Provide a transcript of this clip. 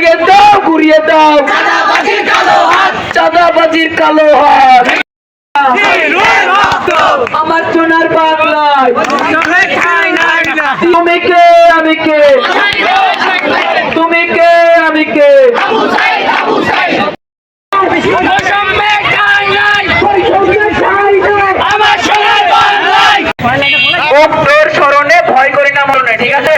ভেঙে দাও ঘুরিয়ে দাও। চাঁদাবাজির কালো হাত। আমার সোনার তুমি কে আমি কে? তুমি কে আমি কে? স্মরণে ভয় করি না মরণে ঠিক আছে?